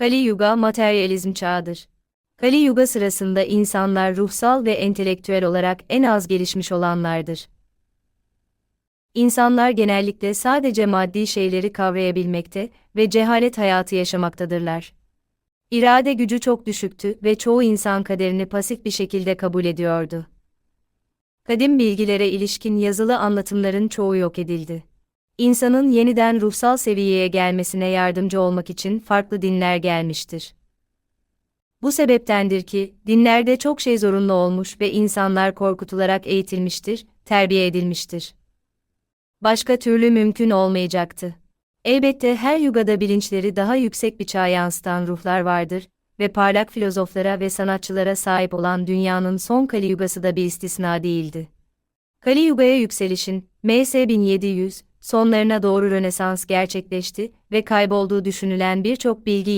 Kali Yuga materyalizm çağıdır. Kali Yuga sırasında insanlar ruhsal ve entelektüel olarak en az gelişmiş olanlardır. İnsanlar genellikle sadece maddi şeyleri kavrayabilmekte ve cehalet hayatı yaşamaktadırlar. İrade gücü çok düşüktü ve çoğu insan kaderini pasif bir şekilde kabul ediyordu. Kadim bilgilere ilişkin yazılı anlatımların çoğu yok edildi. İnsanın yeniden ruhsal seviyeye gelmesine yardımcı olmak için farklı dinler gelmiştir. Bu sebeptendir ki, dinlerde çok şey zorunlu olmuş ve insanlar korkutularak eğitilmiştir, terbiye edilmiştir. Başka türlü mümkün olmayacaktı. Elbette her yugada bilinçleri daha yüksek bir çağa yansıtan ruhlar vardır ve parlak filozoflara ve sanatçılara sahip olan dünyanın son Kali Yugası da bir istisna değildi. Kali Yuga'ya yükselişin, MS 1700, sonlarına doğru Rönesans gerçekleşti ve kaybolduğu düşünülen birçok bilgi